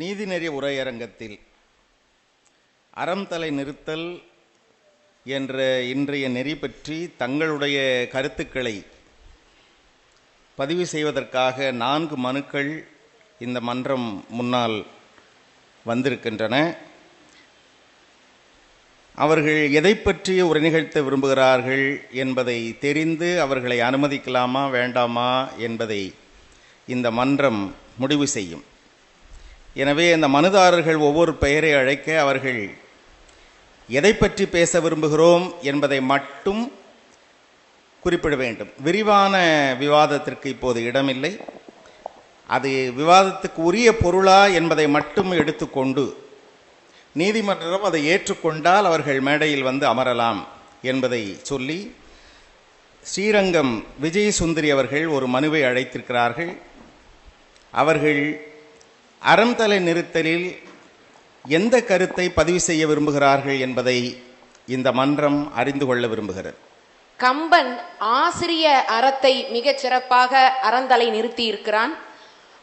நீதிநெறி உரையரங்கத்தில் அறம் தலை நிறுத்தல் என்ற இன்றைய நெறி பற்றி தங்களுடைய கருத்துக்களை பதிவு செய்வதற்காக நான்கு மனுக்கள் இந்த மன்றம் முன்னால் வந்திருக்கின்றன. அவர்கள் எதை பற்றி உரை நிகழ்த்த விரும்புகிறார்கள் என்பதை தெரிந்து அவர்களை அனுமதிக்கலாமா வேண்டாமா என்பதை இந்த மன்றம் முடிவு செய்யும். எனவே இந்த மனுதாரர்கள் ஒவ்வொரு பெயரை அழைக்க அவர்கள் எதை பற்றி பேச விரும்புகிறோம் என்பதை மட்டும் குறிப்பிட வேண்டும். விரிவான விவாதத்திற்கு இப்போது இடமில்லை. அது விவாதத்துக்கு உரிய பொருளா என்பதை மட்டும் எடுத்துக்கொண்டு நீதிமன்றம் அதை ஏற்றுக்கொண்டால் அவர்கள் மேடையில் வந்து அமரலாம் என்பதை சொல்லி ஸ்ரீரங்கம் விஜய் சுந்தரி அவர்கள் ஒரு மனுவை அழைத்திருக்கிறார்கள். அவர்கள் அறம் தலை நிறுத்தலில் எந்த கருத்தை பதிவு செய்ய விரும்புகிறார்கள் என்பதை இந்த மன்றம் அறிந்து கொள்ள விரும்புகிறது. கம்பன் ஆசிரிய அறத்தை மிகச் சிறப்பாக அறந்தலை நிறுத்தி இருக்கிறான்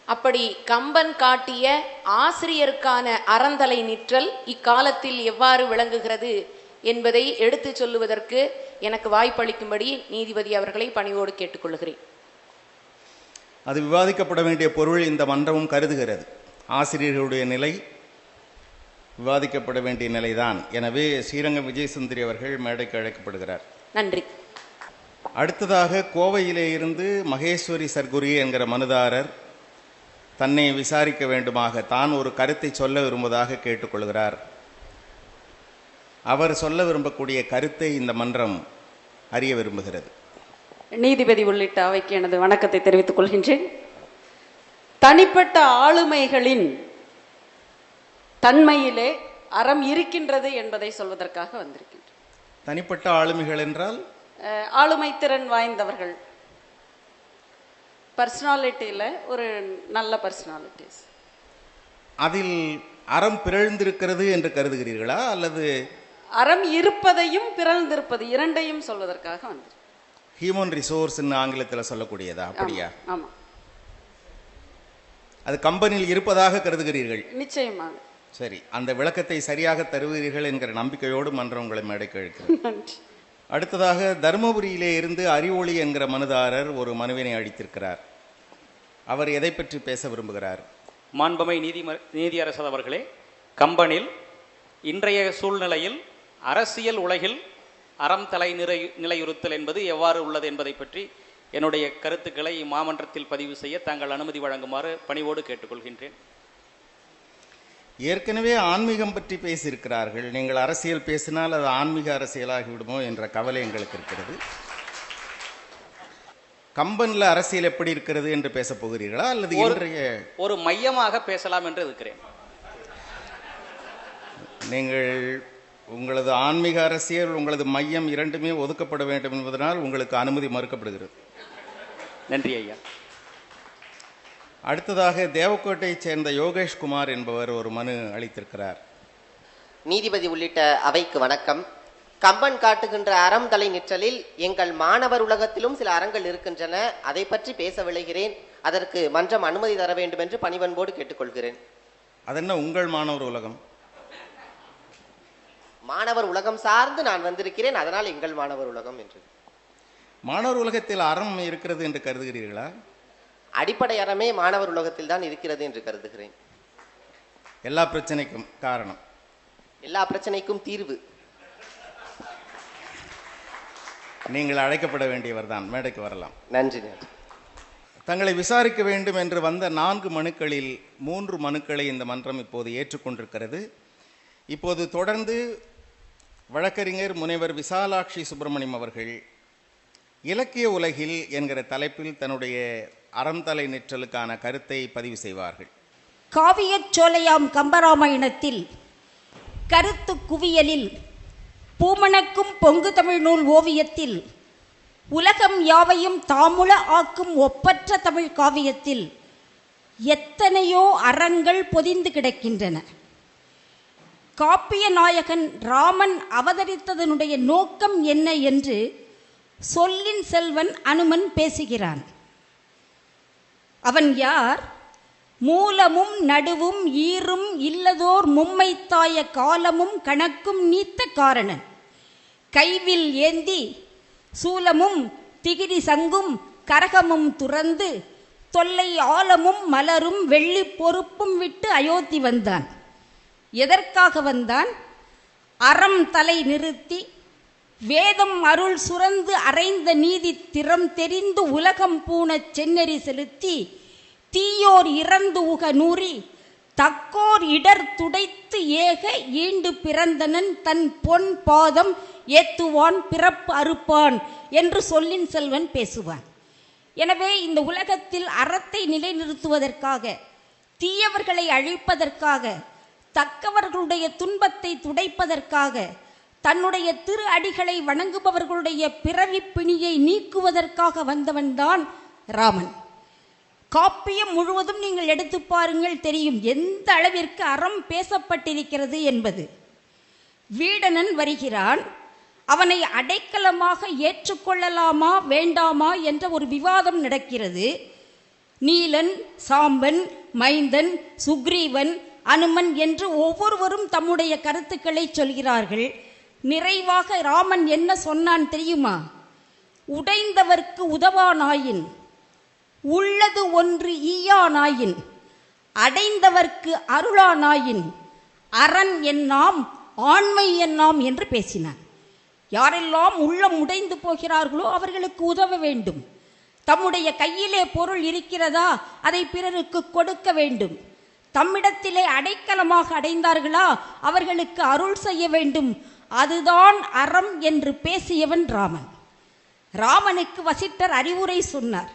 அப்படி கம்பன் காட்டிய ஆசிரியருக்கான அறந்தலை நிற்றல் இக்காலத்தில் எவ்வாறு விளங்குகிறது என்பதை எடுத்துச் சொல்லுவதற்கு எனக்கு வாய்ப்பளிக்கும்படி நீதிபதி அவர்களை பணிவோடு கேட்டுக்கொள்கிறேன். அது விவாதிக்கப்பட வேண்டிய பொருள் இந்த மன்றமும் கருதுகிறது. ஆசிரியர்களுடைய நிலை விவாதிக்கப்பட வேண்டிய நிலைதான். எனவே ஸ்ரீரங்கம் விஜயசுந்தரி அவர்கள் மேடைக்கு அழைக்கப்படுகிறார். நன்றி. அடுத்ததாக கோவையிலே இருந்து மகேஸ்வரி சர்க்குரி என்கிற மனுதாரர் தன்னை விசாரிக்க வேண்டுமாக தான் ஒரு கருத்தை சொல்ல விரும்புவதாக கேட்டுக்கொள்கிறார். அவர் சொல்ல விரும்பக்கூடிய கருத்தை இந்த மன்றம் அறிய விரும்புகிறது. நீதிபதி உள்ளிட்ட அவைக்கு எனது வணக்கத்தை தெரிவித்துக் கொள்கின்றேன். தனிப்பட்ட ஆளுமைகளின் தன்மையிலே அறம் இருக்கின்றது என்பதை சொல்வதற்காக வந்திருக்கின்றேன் தனிப்பட்ட ஆளுமைகள் என்றால்? ஆளுமை திறன் வாய்ந்தவர்கள். பர்சனாலிட்டியில் ஒரு நல்ல பர்சனாலிட்டிஸ் அதில் அறம் பிறழ்ந்திருக்கிறது என்று கருதுகிறீர்களா? அல்லது அறம் இருப்பதையும் பிறழ்ந்திருப்பது இரண்டையும் சொல்வதற்காக வந்திருக்கேன் ஹியூமன் ரிசோர்ஸ்ன்னு ஆங்கிலத்தில் சொல்லக்கூடியதா? அப்படியா? ஆமா. அது கம்பெனியில் இருப்பதாக கருதுகிறீர்கள். நிச்சயமாக. சரி அந்த விளக்கத்தை சரியாக தருவீர்கள் என்கிற நம்பிக்கையோடு மன்றம் உங்களை மேடைக்கு அழைக்கிறது நன்றி. அடுத்ததாக தருமபுரியிலே இருந்து அறிவொளி என்கிற மனுதாரர் ஒரு மனுவினை அளித்திருக்கிறார். அவர் எதை பற்றி பேச விரும்புகிறார்? மாண்பமை நீதி நீதியரசர் அவர்களே கம்பனில் இன்றைய சூழ்நிலையில் அரசியல் உலகில் அறம் தலை நிறை நிலையுறுத்தல் என்பது எவ்வாறு உள்ளது என்பதை பற்றி என்னுடைய கருத்துக்களை மாமன்றத்தில் பதிவு செய்ய தாங்கள் அனுமதி வழங்குமாறு பணிவோடு கேட்டுக்கொள்கின்றேன். ஏற்கனவே ஆன்மீகம் பற்றி பேசியிருக்கிறார்கள். நீங்கள் அரசியல் பேசினால் அது ஆன்மீக அரசியலாகி விடுமோ என்ற கவலை எங்களுக்கு இருக்கிறது. கம்பன்ல அரசியல் எப்படி இருக்கிறது என்று பேசப் போகிறீர்களா? அல்லது இன்றைய ஒரு மையமாக பேசலாம் என்று இருக்கிறேன். நீங்கள் உங்களது ஆன்மீக அரசியல் உங்களது மையம் இரண்டுமே ஒதுக்கப்பட வேண்டும் என்பதனால் உங்களுக்கு அனுமதி மறுக்கப்படுகிறது. நன்றி ஐயா. அடுத்ததாக தேவக்கோட்டையைச் சேர்ந்த யோகேஷ் குமார் என்பவர் ஒரு மனு அளித்திருக்கிறார். நீதிபதி உள்ளிட்ட அவைக்கு வணக்கம். கம்பன் காட்டுகின்ற அறம் தலை நிற்றலில் எங்கள் மாணவர் உலகத்திலும் சில அறங்கள் இருக்கின்றன. அதை பற்றி பேச விளைகிறேன் அதற்கு மன்றம் அனுமதி தர வேண்டும் என்று பணிவன்போடு கேட்டுக்கொள்கிறேன். அதென்ன உங்கள் மாணவர் உலகம்? மாணவர் உலகம் சார்ந்து நான் வந்திருக்கிறேன். அதனால் எங்கள் மாணவர் உலகம் என்று. மாணவர் உலகத்தில் அறம் இருக்கிறது என்று கருதுகிறீர்களா? அடிப்படை அறமே மாணவர் உலகத்தில் தான் இருக்கிறது என்று கருதுகிறேன். எல்லா பிரச்சனைக்கும் காரணம்? எல்லா பிரச்சனைக்கும் தீர்வு. நீங்கள் அழைக்கப்பட வேண்டியவர் தான். மேடைக்கு வரலாம். நன்றி நன்றி. தங்களை விசாரிக்க வேண்டும் என்று வந்த நான்கு மனுக்களில் மூன்று மனுக்களை இந்த மன்றம் இப்போது ஏற்றுக்கொண்டிருக்கிறது. இப்போது தொடர்ந்து வழக்கறிஞர் முனைவர் விசாலாட்சி சுப்பிரமணியம் அவர்கள் இலக்கிய உலகில் என்கிற தலைப்பில் தன்னுடைய அறந்தலை நிற்றலுக்கான கருத்தை பதிவு செய்வார்கள். காவியச் சோலையாம் கம்பராமாயணத்தில் கருத்து குவியலில் பூமணக்கும் பொங்கு தமிழ் நூல் ஓவியத்தில் உலகம் யாவையும் தாமுல ஆக்கும் ஒப்பற்ற தமிழ் காவியத்தில் எத்தனையோ அறங்கள் பொதிந்து கிடக்கின்றன. காப்பிய நாயகன் ராமன் அவதரித்ததனுடைய நோக்கம் என்ன என்று சொல்லின் செல்வன் அனுமன் பேசுகிறான். அவன் யார்? மூலமும் நடுவும் ஈரும் இல்லதோர் மும்மைத்தாய காலமும் கணக்கும் நீத்த காரணன். கைவில் ஏந்தி சூலமும் திகிரி சங்கும் கரகமும் துறந்து தொல்லை ஆலமும் மலரும் வெள்ளி பொறுப்பும் விட்டு அயோத்தி வந்தான். எதற்காக வந்தான்? அறம் தலை நிறுத்தி வேதம் அருள் சுரந்து அறைந்த நீதி திறம் தெரிந்து உலகம் பூண செந்நெறி செலுத்தி தீயோர் இறந்து உக நூறி தக்கோர் இடர் துடைத்து ஏக ஈண்டு பிறந்தனன் தன் பொன் பாதம் ஏத்துவான் பிறப்பு அறுப்பான் என்று சொல்லின் செல்வன் பேசுவான். எனவே இந்த உலகத்தில் அறத்தை நிலைநிறுத்துவதற்காக தீயவர்களை அழிப்பதற்காக தக்கவர்களுடைய துன்பத்தை துடைப்பதற்காக தன்னுடைய திரு அடிகளை வணங்குபவர்களுடைய பிறவி பிணியை நீக்குவதற்காக வந்தவன்தான் ராமன். காப்பியம் முழுவதும் நீங்கள் எடுத்து பாருங்கள் தெரியும் எந்த அளவிற்கு அறம் பேசப்பட்டிருக்கிறது என்பது. வீடனன் வருகிறான் அவனை அடைக்கலமாக ஏற்றுக்கொள்ளலாமா வேண்டாமா என்ற ஒரு விவாதம் நடக்கிறது. நீலன் சாம்பன் மைந்தன் சுக்ரீவன் அனுமன் என்று ஒவ்வொருவரும் தம்முடைய கருத்துக்களை சொல்கிறார்கள். நிறைவாக ராமன் என்ன சொன்னான் தெரியுமா? உடைந்தவர்க்கு உதவானாயின் உள்ளது ஒன்று ஈயானாயின் அடைந்தவர்க்கு அருளானாயின் அரண் என்னாம் ஆண்மை என்னாம் என்று பேசினார் யாரெல்லாம் உள்ளம் உடைந்து போகிறார்களோ அவர்களுக்கு உதவ வேண்டும். தம்முடைய கையிலே பொருள் இருக்கிறதா அதை பிறருக்கு கொடுக்க வேண்டும். தம்மிடத்திலே அடைக்கலமாக அடைந்தார்களா அவர்களுக்கு அருள் செய்ய வேண்டும். அதுதான் அறம் என்று பேசியவன் ராமன். ராமனுக்கு வசிட்டர் அறிவுரை சொன்னார்.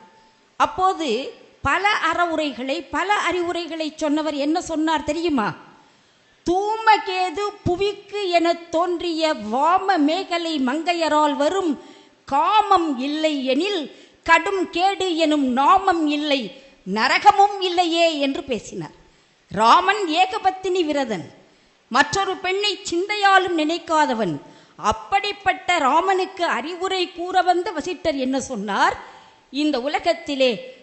அப்போது பல அறவுரைகளை பல அறிவுரைகளை சொன்னவர் என்ன சொன்னார் தெரியுமா? தூமகேது புவிக்கு என தோன்றிய வாம மேகலை மங்கையரால் வரும் காமம் இல்லை எனில் கடும் கேடு எனும் நாமம் இல்லை நரகமும் இல்லையே என்று பேசினார். ராமன் ஏகபத்தினி விரதன். மற்றொரு பெண்ணை சிந்தையாலும் நினைக்காதவன். அப்படிப்பட்ட ராமனுக்கு அறிவுரை கூற வந்த வசிட்டர் என்ன சொன்னார்? இந்த உலகத்திலே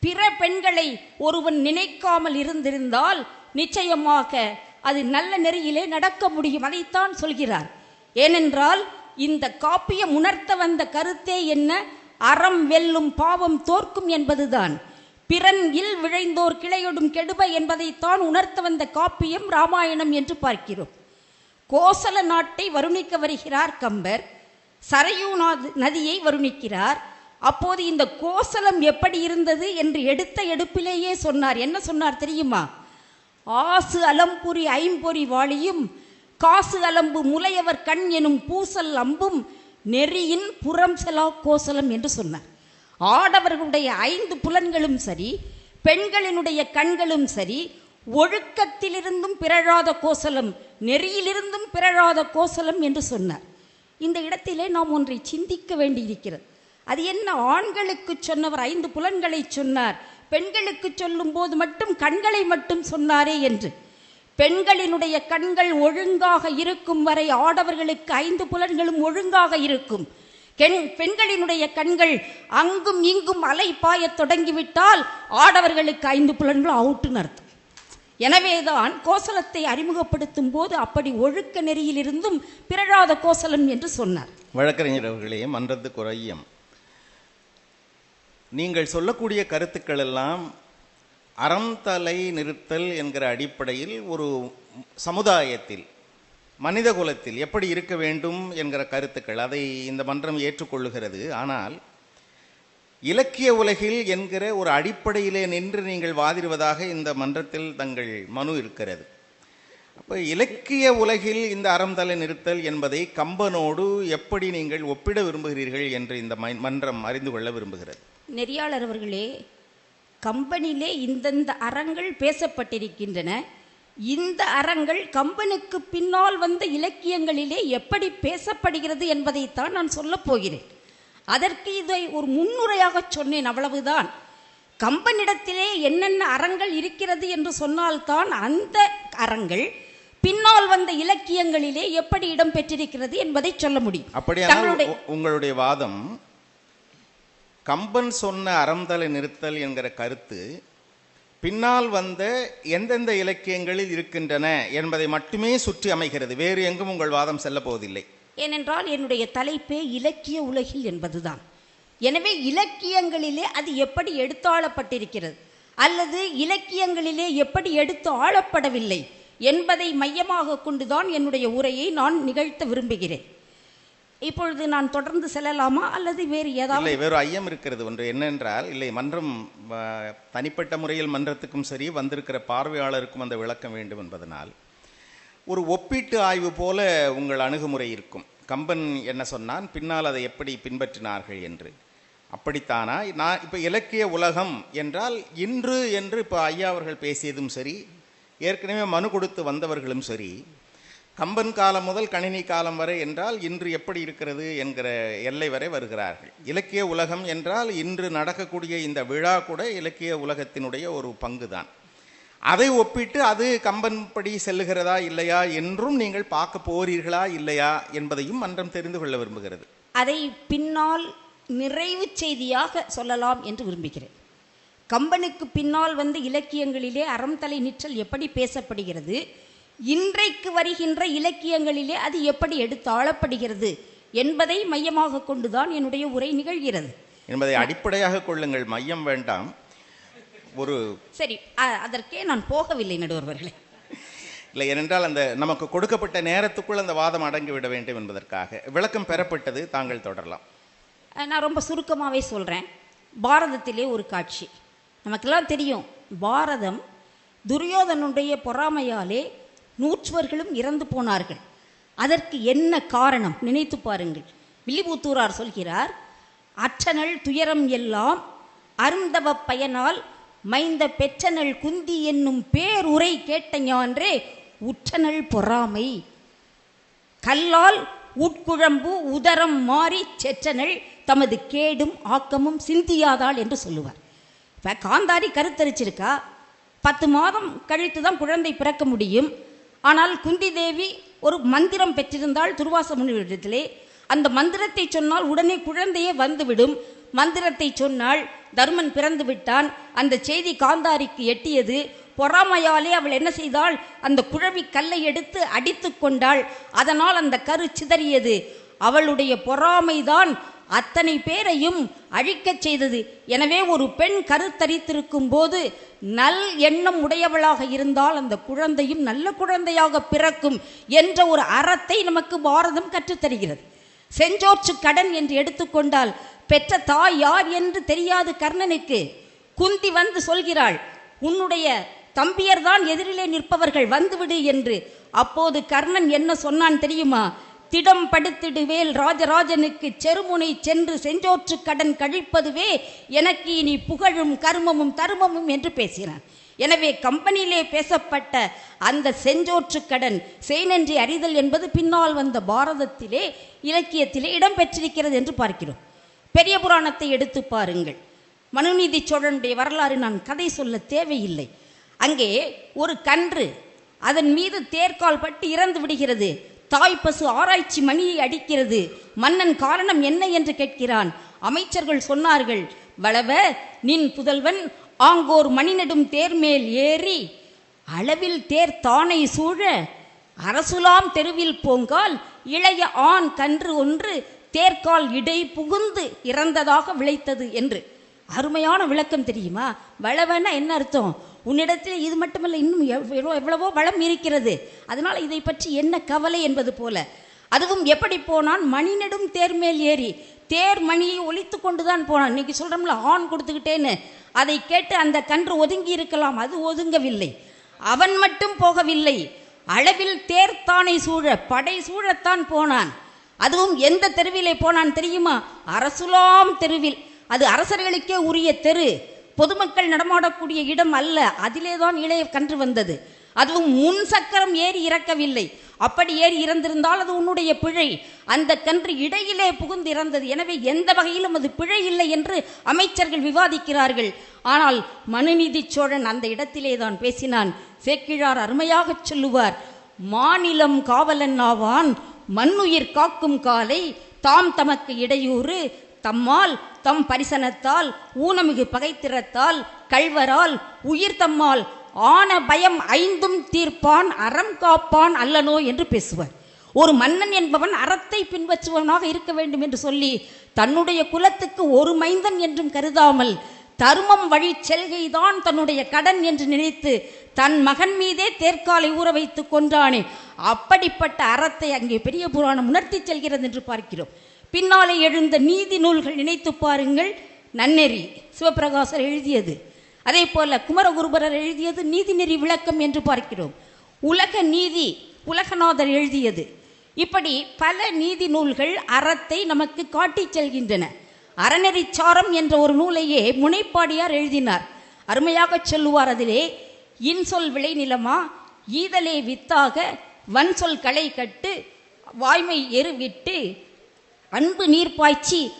பிற பெண்களை ஒருவன் நினைக்காமல் இருந்திருந்தால் நிச்சயமாக அது நல்ல நெறியிலே நடக்க முடியும் அதைத்தான் சொல்கிறார். ஏனென்றால் இந்த காப்பியம் உணர்த்த வந்த கருத்தே என்ன? அறம் வெல்லும் பாவம் தோற்கும் என்பதுதான். பிறன் இல் விழைந்தோர் கிளையொடும் கெடுப என்பதைத்தான் உணர்த்த வந்த காப்பியம் ராமாயணம் என்று பார்க்கிறோம். கோசல நாட்டை வருணிக்க வருகிறார் கம்பர். சரையூ நதியை வருணிக்கிறார். அப்போது இந்த கோசலம் எப்படி இருந்தது என்று எடுத்த எடுப்பிலேயே சொன்னார். என்ன சொன்னார் தெரியுமா? ஆசு அலம்புரி ஐம்பொறி வாளியும் காசு அலம்பு முலையவர் கண் எனும் பூசல் அம்பும் நெறியின் புறம் செலா கோசலம் என்று சொன்னார். ஆடவர்களுடைய ஐந்து புலன்களும் சரி பெண்களினுடைய கண்களும் சரி ஒழுக்கத்திலிருந்தும் பிறழாத கோசலம் நெறியிலிருந்தும் பிறழாத கோசலம் என்று சொன்னார். இந்த இடத்திலே நாம் ஒன்றை சிந்திக்க வேண்டியிருக்கிறது. அது என்ன? ஆண்களுக்கு சொன்னவர் ஐந்து புலன்களை சொன்னார். பெண்களுக்கு சொல்லும் போது மட்டும் கண்களை மட்டும் சொன்னாரே என்று. பெண்களினுடைய கண்கள் ஒழுங்காக இருக்கும் வரை ஆடவர்களுக்கு ஐந்து புலன்களும் ஒழுங்காக இருக்கும். கெண் பெண்களினுடைய கண்கள் அங்கும் இங்கும் அலை பாயத் தொடங்கிவிட்டால் ஆடவர்களுக்கு ஐந்து புலன்கள் அவுட்டுன்னு அர்த்தம் எனவேதான் கோசலத்தை அறிமுகப்படுத்தும் போது அப்படி ஒழுக்க நெறியிலிருந்தும் பிறழாத கோசலம் என்று சொன்னார். வழக்கறிஞர் அவர்களே மன்றது குறையம். நீங்கள் சொல்லக்கூடிய கருத்துக்கள் எல்லாம் அறம் தலை நிறுத்தல் என்கிற அடிப்படையில் ஒரு சமுதாயத்தில் மனித குலத்தில் எப்படி இருக்க வேண்டும் என்கிற கருத்துக்கள் அதை இந்த மன்றம் ஏற்றுக்கொள்ளுகிறது. ஆனால் இலக்கிய உலகில் என்கிற ஒரு அடிப்படையிலே நின்று நீங்கள் வாதிடுவதாக இந்த மன்றத்தில் தங்கள் மனு இருக்கிறது. அப்போ இலக்கிய உலகில் இந்த அறம் தலை நிறுத்தல் என்பதை கம்பனோடு எப்படி நீங்கள் ஒப்பிட விரும்புகிறீர்கள் என்று இந்த மன்றம் அறிந்து கொள்ள விரும்புகிறது. நெறியாளர் அவர்களே கம்பனிலே இந்தந்த அறங்கள் பேசப்பட்டிருக்கின்றன. இந்த அறங்கள் கம்பனுக்கு பின்னால் வந்த இலக்கியங்களிலே எப்படி பேசப்படுகிறது என்பதைத்தான் நான் சொல்லப் போகிறேன். அதற்கு இதை ஒரு முன்னுரையாக சொன்னேன் அவ்வளவுதான். கம்பனிடத்திலே என்னென்ன அறங்கள் இருக்கிறது என்று சொன்னால்தான் அந்த அறங்கள் பின்னால் வந்த இலக்கியங்களிலே எப்படி இடம் பெற்றிருக்கிறது என்பதை சொல்ல முடியும். உ- உங்களுடைய வாதம் கம்பன் சொன்ன அறம் தலை நிறுத்தல் என்கிற கருத்து பின்னால் வந்த எந்தெந்த இலக்கியங்களில் இருக்கின்றன என்பதை மட்டுமே சுற்றி அமைகிறது. வேறு எங்கும் உங்கள் வாதம் செல்ல போவதில்லை. ஏனென்றால் என்னுடைய தலைப்பே இலக்கிய உலகில் என்பதுதான். எனவே இலக்கியங்களிலே அது எப்படி எடுத்தாளப்பட்டிருக்கிறது? அல்லது இலக்கியங்களிலே எப்படி எடுத்து ஆளப்படவில்லை? என்பதை மையமாக கொண்டுதான் என்னுடைய உரையை நான் நிகழ்த்த விரும்புகிறேன். இப்பொழுது நான் தொடர்ந்து செல்லலாமா அல்லது வேறு ஏதாவது? இல்லை வேறு ஐயம் இருக்கிறது. ஒன்று என்னென்றால் இல்லை மன்றம் தனிப்பட்ட முறையில் மன்றத்துக்கும் சரி வந்திருக்கிற பார்வையாளருக்கும் அந்த விளக்கம் வேண்டும் என்பதனால். ஒரு ஒப்பீட்டு ஆய்வு போல உங்கள் அணுகுமுறை இருக்கும். கம்பன் என்ன சொன்னான்? பின்னால் அதை எப்படி பின்பற்றினார்கள் என்று. அப்படித்தானா? நான் இப்போ இலக்கிய உலகம் என்றால் இன்று என்று இப்போ ஐயா அவர்கள் பேசியதும் சரி ஏற்கனவே மனு கொடுத்து வந்தவர்களும் சரி கம்பன் காலம் முதல் கணினி காலம் வரை என்றால் இன்று எப்படி இருக்கிறது என்கிற எல்லை வரை வருகிறார்கள். இலக்கிய உலகம் என்றால் இன்று நடக்கக்கூடிய இந்த விழா கூட இலக்கிய உலகத்தினுடைய ஒரு பங்கு தான் அதை ஒப்பிட்டு அது கம்பன் படி செல்லுகிறதா இல்லையா என்றும் நீங்கள் பார்க்க போறீர்களா இல்லையா என்பதையும் மன்றம் தெரிந்து கொள்ள விரும்புகிறது. அதை பின்னால் நிறைவு செய்தியாக சொல்லலாம் என்று விரும்புகிறேன். கம்பனுக்கு பின்னால் வந்து இலக்கியங்களிலே அறம் தலை நிற்றல் எப்படி பேசப்படுகிறது? இன்றைக்கு வருகின்ற இலக்கியங்களிலே அது எப்படி எடுத்தாளப்படுகிறது என்பதை மையமாக கொண்டுதான் என்னுடைய உரை நிகழ்கிறது. என்பதை அடிப்படையாக கொள்ளுங்கள். மையம் வேண்டாம். ஒரு சரி அதற்கே நான் போகவில்லை நடுவர்களே. இல்லை ஏனென்றால் அந்த நமக்கு கொடுக்கப்பட்ட நேரத்துக்குள் அந்த வாதம் அடங்கி விட வேண்டும் என்பதற்காக. விளக்கம் பெறப்பட்டது தாங்கள் தொடரலாம். நான் ரொம்ப சுருக்கமாகவே சொல்கிறேன் பாரதத்திலே ஒரு காட்சி. நமக்கெல்லாம் தெரியும் பாரதம் துரியோதனுடைய பொறாமையாலே நூற்றுவர்களும் இறந்து போனார்கள். அதற்கு என்ன காரணம்? நினைத்து பாருங்கள். வில்லிபுத்தூரார் சொல்கிறார் அற்றனல் துயரம் எல்லாம் அருந்தவ பயனால் மைந்த பெற்றனல் குந்தி என்னும் பேருரை கேட்ட ஞான்றே உற்றனல் பொறாமை. கல்லால் உட்குழம்பு உதரம் மாறி செற்றனல் தமது கேடும் ஆக்கமும் சிந்தியாதாள் என்று சொல்லுவார். இப்போ காந்தாரி கருத்தரிச்சிருக்கா? பத்து மாதம் கழித்து தான் குழந்தை பிறக்க முடியும். ஆனால் குந்தி தேவி ஒரு மந்திரம் பெற்றிருந்தால் துர்வாச முனிவரிடத்திலே. அந்த மந்திரத்தை சொன்னால் உடனே குழந்தையே வந்துவிடும். மந்திரத்தை சொன்னால் தர்மன் பிறந்து விட்டான். அந்த செய்தி காந்தாரிக்கு எட்டியது. பொறாமையாலே அவள் என்ன செய்தாள்? அந்த குழவி கல்லை எடுத்து அடித்து கொண்டாள். அதனால் அந்த கரு சிதறியது. அவளுடைய பொறாமைதான் அத்தனை பேரையும் அழிக்கச் செய்தது. எனவே ஒரு பெண் கருத்தரித்திருக்கும் போது நல் எண்ணம் உடையவளாக இருந்தால் அந்த குழந்தையும் நல்ல குழந்தையாக பிறக்கும் என்ற ஒரு அறத்தை நமக்கு பாரதம் கற்றுத்தருகிறது. செஞ்சோற்று கடன் என்று எடுத்துக்கொண்டால் பெற்ற தாய் யார் என்று தெரியாது கர்ணனுக்கு. குந்தி வந்து சொல்கிறாள் உன்னுடைய தம்பியர்தான் எதிரிலே நிற்பவர்கள் வந்துவிடு என்று. அப்போது கர்ணன் என்ன சொன்னான் தெரியுமா? திடம் படுத்திடுவேல் ராஜராஜனுக்கு செருமுனை சென்று செஞ்சோற்று கடன் கழிப்பதுவே எனக்கு இனி புகழும் கர்மமும் தருமமும் என்று பேசினான். எனவே கம்பெனியிலே பேசப்பட்ட அந்த செஞ்சோற்று கடன் செய்நன்றி அறிதல் என்பது பின்னால் வந்த பாரதத்திலே இலக்கியத்திலே இடம்பெற்றிருக்கிறது என்று பார்க்கிறோம். பெரிய புராணத்தை எடுத்து பாருங்கள். மனுநீதி சோழனுடைய வரலாறு நான் கதை சொல்ல தேவையில்லை. அங்கே ஒரு கன்று அதன் மீது தேர்கால் பட்டு இறந்து விடுகிறது. தாய் பசு ஆராய்ச்சி மணியை அடிக்கிறது. மன்னன் காரணம் என்ன என்று கேட்கிறான். அமைச்சர்கள் சொன்னார்கள் வளவ நின் புதல்வன் ஆங்கோர் மணிநெடும் தேர்மேல் ஏறி அளவில் தேர் தானை சூழ அரசுலாம் தெருவில் போங்கால் இளைய ஆண் கன்று ஒன்று தேர்கால் இடை புகுந்து இறந்ததாக விளைத்தது என்று. அருமையான விளக்கம் தெரியுமா? வளவன்னா என்ன அர்த்தம்? உன்னிடத்தில் இது மட்டுமல்ல இன்னும் எவ்வளோ எவ்வளவோ வளம் இருக்கிறது. அதனால் இதை பற்றி என்ன கவலை என்பது போல. அதுவும் எப்படி போனான்? மணிநெடும் தேர்மேல் ஏறி. தேர் மணியை ஒழித்து கொண்டு தான் போனான். இன்னைக்கு சொல்கிறோம்ல ஆண் கொடுத்துக்கிட்டேன்னு. அதை கேட்டு அந்த கன்று ஒதுங்கி இருக்கலாம். அது ஒதுங்கவில்லை. அவன் மட்டும் போகவில்லை. அளவில் தேர்த்தானை சூழ படை சூழத்தான் போனான். அதுவும் எந்த தெருவிலே போனான் தெரியுமா? அரசுலாம் தெருவில். அது அரசர்களுக்கே உரிய தெரு. பொதுமக்கள் நடமாடக்கூடிய இடம் அல்ல. அதிலே தான் இளைய கன்று வந்தது. அதுவும் முன் சக்கரம் ஏறி இறக்கவில்லை. அப்படி ஏறி இறந்திருந்தால் அது உன்னுடைய பிழை. அந்த கன்று இடையிலே புகுந்து இறந்தது. எனவே எந்த வகையிலும் அது பிழை இல்லை என்று அமைச்சர்கள் விவாதிக்கிறார்கள். ஆனால் மனுநீதி சோழன் அந்த இடத்திலே தான் பேசினான். சேக்கிழார் அருமையாகச் சொல்லுவார் மாநிலம் காவலன் ஆவான் மண்ணுயிர் காக்கும் காலை தாம் தமக்கு இடையூறு தம்மால் தம் பரிசனத்தால் ஊனமிகு பகைத்திறத்தால் கள்வரால் உயிர் தம்மால் ஆன பயம் ஐந்தும் தீர்ப்பான் அறம் காப்பான் அல்லனோ என்று பேசுவார். ஒரு மன்னன் என்பவன் அறத்தை பின்பற்றுபவனாக இருக்க வேண்டும் என்று சொல்லி தன்னுடைய குலத்துக்கு ஒரு மைந்தன் என்றும் கருதாமல் தருமம் வழி செல்கைதான் தன்னுடைய கடன் என்று நினைத்து தன் மகன் மீதே தேர்க்காலை ஊற வைத்து கொன்றானே அப்படிப்பட்ட அறத்தை அங்கே பெரிய புராணம் உணர்த்தி செல்கிறது என்று பார்க்கிறோம். பின்னாலே எழுந்த நீதி நூல்கள் நினைத்து பாருங்கள். நன்னெறி. சிவபிரகாசர் எழுதியது. அதே போல குமரகுருபரர் எழுதியது நீதிநெறி விளக்கம் என்று பார்க்கிறோம். உலக நீதி உலகநாதர் எழுதியது. இப்படி பல நீதி நூல்கள் அறத்தை நமக்கு காட்டிச் செல்கின்றன. அறநெறிச்சாரம் என்ற ஒரு நூலையே முனைப்பாடியார் எழுதினார். அருமையாக சொல்லுவார் அதிலே இன்சொல் விளைநிலமா ஈதலே வித்தாக வன்சொல் களை கட்டு வாய்மை எருவிட்டு அன்பு நீர் பாய்ச்சி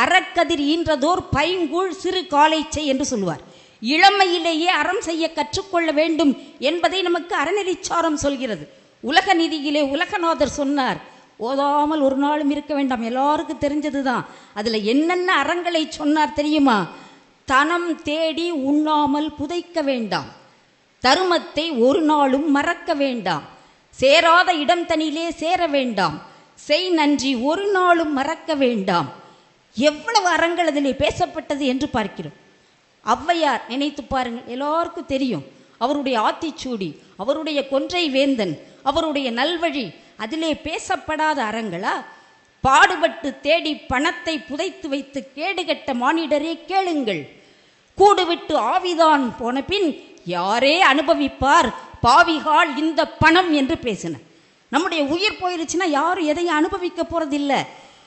அறக்கதிர் ஈன்றதோர் பைங்கூழ் சிறு காலைச்சை என்று சொல்லுவார். இளமையிலேயே அறம் செய்ய கற்றுக்கொள்ள வேண்டும் என்பதை நமக்கு அறநெறிச்சாரம் சொல்கிறது. உலக நிதியிலே உலகநாதர் சொன்னார் ஓதாமல் ஒரு நாளும் இருக்க வேண்டாம் எல்லாருக்கும் தெரிஞ்சதுதான். அதில் என்னென்ன அறங்களை சொன்னார் தெரியுமா? தனம் தேடி உண்ணாமல் புதைக்க வேண்டாம். தருமத்தை ஒரு நாளும் மறக்க வேண்டாம். சேராத இடம் தனியிலே சேர வேண்டாம். செய் நன்றி ஒரு நாளும் மறக்க வேண்டாம். எவ்வளவு அறங்கள் அதிலே பேசப்பட்டது என்று பார்க்கிறோம். ஔவையார் நினைத்து பாருங்கள் எல்லாருக்கும் தெரியும். அவருடைய ஆத்திச்சூடி அவருடைய கொன்றை வேந்தன் அவருடைய நல்வழி அதிலே பேசப்படாத அறங்களா? பாடுபட்டு தேடி பணத்தை புதைத்து வைத்து கேடுகட்ட மானிடரே கேளுங்கள். கூடுவிட்டு ஆவிதான் போன பின் யாரே அனுபவிப்பார்? பாவிகால் இந்த பணம் என்று பேசின நம்முடைய உயிர் போயிருச்சுன்னா யாரும் எதையும் அனுபவிக்க போறதில்ல.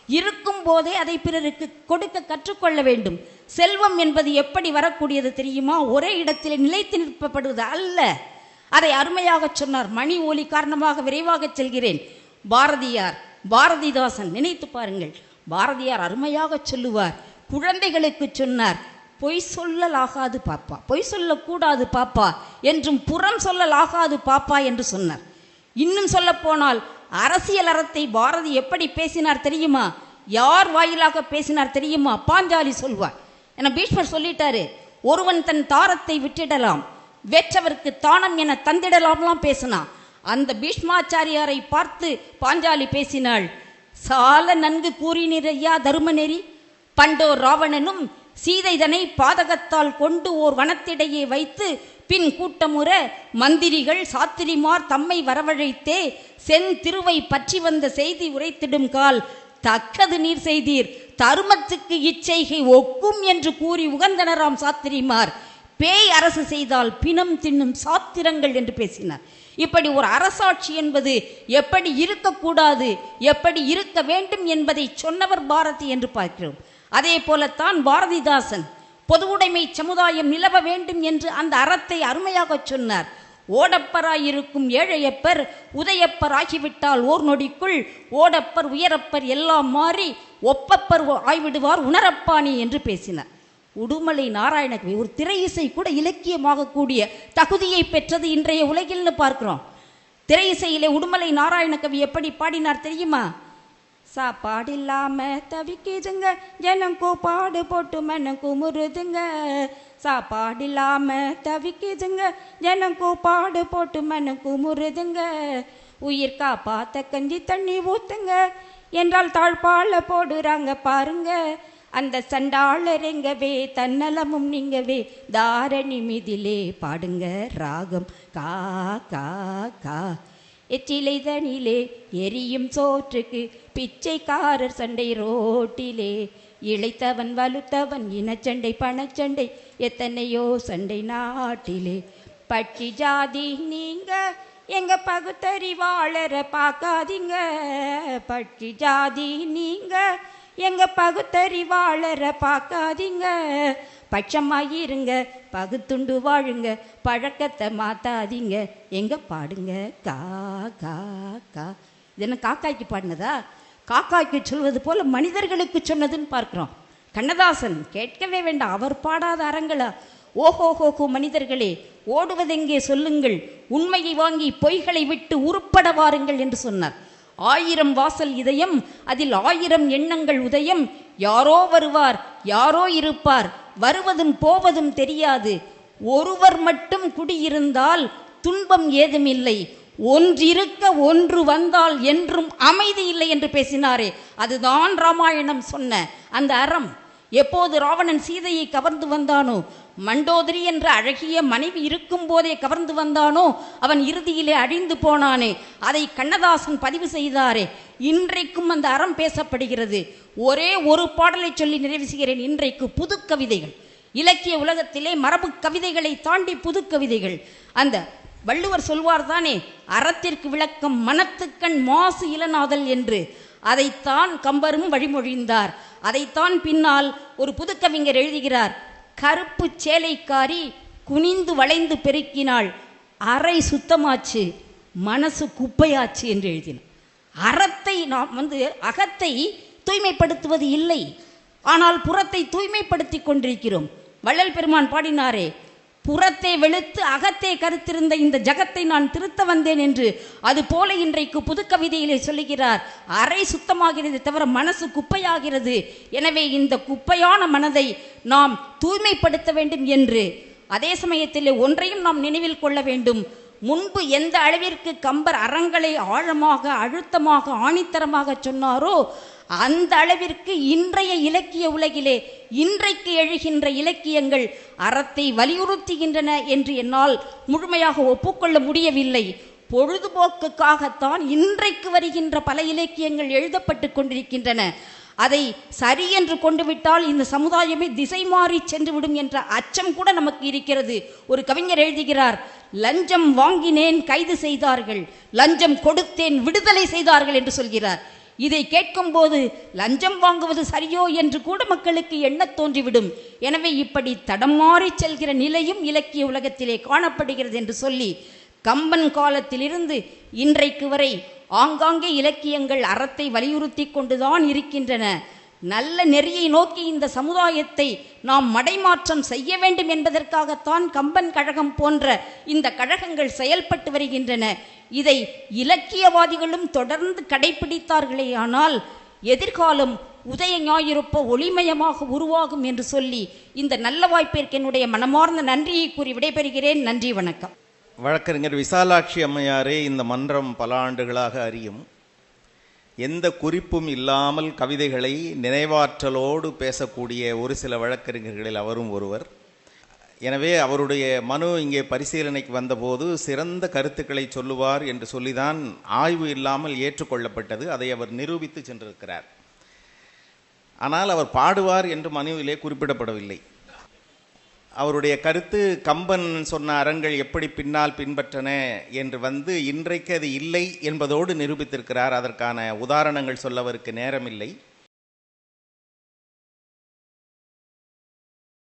இருக்கும் போதே அதை பிறருக்கு கொடுக்க கற்றுக்கொள்ள வேண்டும். செல்வம் என்பது எப்படி வரக்கூடியது தெரியுமா? ஒரே இடத்தில் நிலைத்து நிற்பப்படுவது அல்ல. அதை அருமையாக சொன்னார். மணி ஒலி காரணமாக விரைவாக செல்கிறேன். பாரதியார் பாரதிதாசன் நினைத்து பாருங்கள். பாரதியார் அருமையாக சொல்லுவார். குழந்தைகளுக்கு சொன்னார் பொய் சொல்லலாகாது பாப்பா. பொய் சொல்லக்கூடாது பாப்பா. என்றும் புறம் சொல்லலாகாது பாப்பா என்று சொன்னார். இன்னும் சொல்ல போனால் அரசியல் அறத்தை பாரதி எப்படி பேசினார் தெரியுமா? யார் வாயிலாக பேசினார் தெரியுமா? பாஞ்சாலி சொல்வார். என பீஷ்மர் சொல்லிட்டாரு ஒருவன் தன் தாரத்தை விட்டிடலாம் வெற்றவருக்கு தானம் என தந்திடலாம்லாம் பேசினான் அந்த பீஷ்மாச்சாரியாரை பார்த்து பாஞ்சாலி பேசினாள் சால நன்கு கூறினிறையா தருமநெறி பண்டோர் ராவணனும் சீதைதனை பாதகத்தால் கொண்டு ஓர் வனத்திடையே வைத்து பின் கூட்டமுற மந்திரிகள் சாத்திரிமார் தம்மை வரவழைத்தே செந்திருவை பற்றி வந்த செய்தி உரைத்திடும் கால் தக்கது நீர் செய்தீர். தருமத்துக்கு இச்செய்கை ஒக்கும் என்று கூறி உகந்தனராம் சாத்திரிமார். பேய் அரசு செய்தால் பிணம் தின்னும் சாத்திரங்கள் என்று பேசினார். இப்படி ஒரு அரசாட்சி என்பது எப்படி இருக்கக்கூடாது எப்படி இருக்க வேண்டும் என்பதை சொன்னவர் பாரதி என்று பார்க்கிறோம். அதே போலத்தான் பாரதிதாசன் பொதுவுடைமை சமுதாயம் நிலவ வேண்டும் என்று அந்த அறத்தை அருமையாக சொன்னார். ஓடப்பராயிருக்கும் ஏழையப்பர் உதயப்பர் ஆகிவிட்டால் ஓர் நொடிக்குள் ஓடப்பர் உயரப்பர் எல்லாம் மாறி ஒப்பப்பர் ஆய்விடுவார் உணரப்பாணி என்று பேசினார். உடுமலை நாராயணகவி ஒரு திரை இசை கூட இலக்கியமாக கூடிய தகுதியை பெற்றது இன்றைய உலகில்னு பார்க்கிறோம். திரை இசையிலே உடுமலை நாராயணகவி எப்படி பாடினார் தெரியுமா? சாப்பாடு இல்லாம தவிக்குதுங்க. ஜனம் கூப்பாடு போட்டு மனம் குமுறுதுங்க. சாப்பாடு இல்லாம தவிக்குதுங்க. ஜனம் கூப்பாடு போட்டு மனம் குமுறுதுங்க. உயிர் காப்பாத்த கஞ்சி தண்ணி ஊத்துங்க. என்றால் தாழ்பால போடுறாங்க பாருங்க. அந்த சண்டாளர் எங்கவே? தன்னலமும் நீங்கவே. தாரணி மிதிலே பாடுங்க ராகம். கா கா கா. எச்சிலை தனிலே எரியும் சோற்றுக்கு பிச்சைக்காரர் சண்டை ரோட்டிலே இளைத்தவன் வலுத்தவன் இனச்சண்டை பணச்சண்டை எத்தனையோ சண்டை நாட்டிலே. பட்சி ஜாதி நீங்க எங்க பகுத்தறிவாளரை பார்க்காதீங்க. பட்சி ஜாதி நீங்க எங்க பகுத்தறிவாளரை பார்க்காதீங்க. பட்சமாயிருங்க பகுத்துண்டு வாழுங்க பழக்கத்தை மாத்தாதீங்க. எங்க பாடுங்க? கா கா கா. இது என்ன காக்காய்க்கு பாடினதா? காக்காய்க்கு சொல்வது போல மனிதர்களுக்கு சொன்னதுன்னு பார்க்குறோம். கண்ணதாசன் கேட்கவே வேண்டாம் அவர் பாடாத அறங்களா. ஓஹோ ஹோஹோ மனிதர்களே ஓடுவதெங்கே சொல்லுங்கள். உண்மையை வாங்கி பொய்களை விட்டு உருப்பட வாருங்கள் என்று சொன்னார். ஆயிரம் வாசல் இதயம் அதில் ஆயிரம் எண்ணங்கள் உதயம். யாரோ வருவார் யாரோ இருப்பார். வருவதும் போவதும் தெரியாது. ஒருவர் மட்டும் குடியிருந்தால் துன்பம் ஏதுமில்லை. ஒன்றிருக்க ஒன்று வந்தால் என்றும் அமைதி இல்லை என்று பேசினாரே. அதுதான் ராமாயணம் சொன்ன அந்த அறம். எப்போது ராவணன் சீதையை கவர்ந்து வந்தானோ? மண்டோதரி என்ற அழகிய மனைவி இருக்கும் போதே கவர்ந்து வந்தானோ? அவன் இறுதியிலே அழிந்து போனானே. அதை கண்ணதாசன் பதிவு செய்தாரே. இன்றைக்கும் அந்த அறம் பேசப்படுகிறது. ஒரே ஒரு பாடலை சொல்லி நிறைவு செய்கிறேன். இன்றைக்கு புது கவிதைகள் இலக்கிய உலகத்திலே மரபு கவிதைகளை தாண்டி புது கவிதைகள் அந்த வள்ளுவர் சொல்வார் தானே அறத்திற்கு விளக்கம் மனத்துக்கண் மாசு இளநாதல் என்று. அதைத்தான் கம்பரும் வழிமொழிந்தார். அதைத்தான் பின்னால் ஒரு புதுக்கவிஞர் எழுதுகிறார். கருப்பு சேலைக்காரி குனிந்து வளைந்து பெருக்கினாள். அறை சுத்தமாச்சு மனசு குப்பையாச்சு என்று எழுதினார். அறத்தை நாம் வந்து அகத்தை தூய்மைப்படுத்துவது இல்லை. ஆனால் புறத்தை தூய்மைப்படுத்தி கொண்டிருக்கிறோம். வள்ளல் பெருமான் பாடினாரே புறத்தை வெளுத்து அகத்தே கருத்திருந்த இந்த ஜகத்தை நான் திருத்த வந்தேன் என்று அது போல இன்றைக்கு புதுக்கவிதையிலே சொல்லுகிறார். அறை சுத்தமாகிறது தவிர மனசு குப்பையாகிறது. எனவே இந்த குப்பையான மனதை நாம் தூய்மைப்படுத்த வேண்டும் என்று. அதே சமயத்தில் ஒன்றையும் நாம் நினைவில் கொள்ள வேண்டும். முன்பு எந்த அளவிற்கு கம்பர் அறங்களை ஆழமாக அழுத்தமாக ஆணித்தரமாக சொன்னாரோ அந்த அளவிற்கு இன்றைய இலக்கிய உலகிலே இன்றைக்கு எழுகின்ற இலக்கியங்கள் அறத்தை வலியுறுத்துகின்றன என்று என்னால் முழுமையாக ஒப்புக்கொள்ள முடியவில்லை. பொழுதுபோக்குக்காகத்தான் இன்றைக்கு வருகின்ற பல இலக்கியங்கள் எழுதப்பட்டு கொண்டிருக்கின்றன. அதை சரி என்று கொண்டுவிட்டால் இந்த சமுதாயமே திசை மாறி சென்றுவிடும் என்ற அச்சம் கூட நமக்கு இருக்கிறது. ஒரு கவிஞர் எழுதுகிறார் லஞ்சம் வாங்கினேன் கைது செய்தார்கள். லஞ்சம் கொடுத்தேன் விடுதலை செய்தார்கள் என்று சொல்கிறார். இதை கேட்கும்போது லஞ்சம் வாங்குவது சரியோ? என்று கூட மக்களுக்கு எண்ணத் தோன்றிவிடும். எனவே இப்படி தடம் மாறி செல்கிற நிலையும் இலக்கிய உலகத்திலே காணப்படுகிறது என்று சொல்லி கம்பன் காலத்திலிருந்து இன்றைக்கு வரை ஆங்காங்கே இலக்கியங்கள் அறத்தை வலியுறுத்தி கொண்டுதான் இருக்கின்றன. நல்ல நெறியை நோக்கி இந்த சமுதாயத்தை நாம் மடைமாற்றம் செய்ய வேண்டும் என்பதற்காகத்தான் கம்பன் கழகம் போன்ற இந்த கழகங்கள் செயல்பட்டு வருகின்றன. இதை இலக்கியவாதிகளும் தொடர்ந்து கடைபிடித்தார்களே ஆனால் எதிர்காலம் உதய ஞாயிறுப்ப ஒளிமயமாக உருவாகும் என்று சொல்லி இந்த நல்ல வாய்ப்பிற்கு என்னுடைய மனமார்ந்த நன்றியை கூறி விடைபெறுகிறேன். நன்றி வணக்கம். வழக்கறிஞர் விசாலாட்சி அம்மையாரே இந்த மன்றம் பல ஆண்டுகளாக அறியும். எந்த குறிப்பும் இல்லாமல் கவிதைகளை நினைவாற்றலோடு பேசக்கூடிய ஒரு சில வழக்கறிஞர்களில் அவரும் ஒருவர். எனவே அவருடைய மனு இங்கே பரிசீலனைக்கு வந்தபோது சிறந்த கருத்துக்களை சொல்லுவார் என்று சொல்லிதான் ஆய்வு இல்லாமல் ஏற்றுக்கொள்ளப்பட்டது. அதை அவர் நிரூபித்து சென்றிருக்கிறார். ஆனால் அவர் பாடுவார் என்று மனுவிலே குறிப்பிடப்படவில்லை. அவருடைய கருத்து கம்பன் சொன்ன அறங்கள் எப்படி பின்னால் பின்பற்றன என்று வந்து இன்றைக்கு அது இல்லை என்பதோடு நிரூபித்திருக்கிறார். அதற்கான உதாரணங்கள் சொல்ல அவருக்கு நேரமில்லை.